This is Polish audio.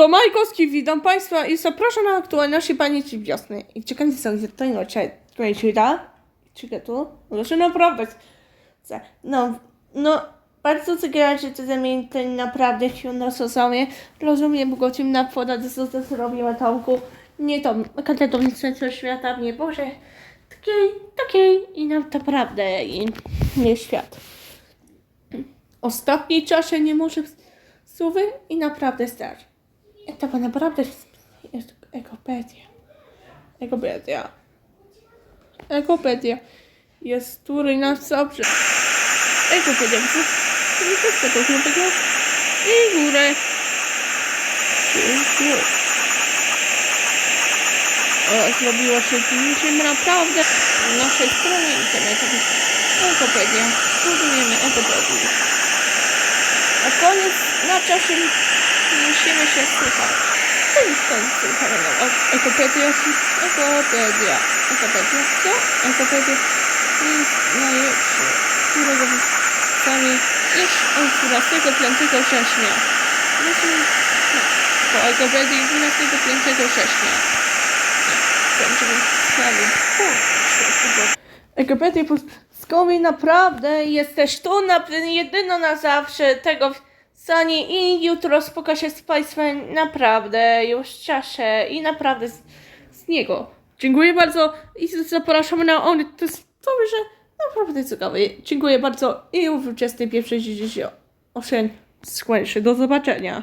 To Majkowski, witam Państwa i zapraszam na aktualności pamięci wiosny. I czekajcie sobie, to nie czekajcie, da? Czekaj tu, proszę naprawdę. No, no, bardzo ciekawe, to zamienić naprawdę święto sobie. Rozumiem, bo czym na podać, co to zrobiła tałku. Nie to, katedownictwo świata, nie Boże. Takiej, takiej i naprawdę i nie świat. Ostatniej czasie nie może słowy i naprawdę starczy. Była naprawdę jest ekopedia. Ekopedia. Ekopedia. Jest który nas dobrze. Ekopedia. Jest tego chłopego. I górę. O, zrobiło się niczym naprawdę na naszej stronie internetowej. Ekopedia. Budujemy ekopedię. A koniec na czasie. Słuchamy no, ekopedia, ekopedia, ekopedia, co? Ekopedia jest najlepszy, którego sami już od 25 września. Myślę, no, po ekopedii 25 września. Będziemy sami. Ekopedia Polskowi naprawdę jesteś tu na jedyno na zawsze tego Sani i jutro spotka się z Państwem naprawdę już czaszę i naprawdę z, z niego. Dziękuję bardzo i zapraszamy na on. To jest to, że naprawdę ciekawe. Dziękuję bardzo i o 21.38 skończy. Do zobaczenia.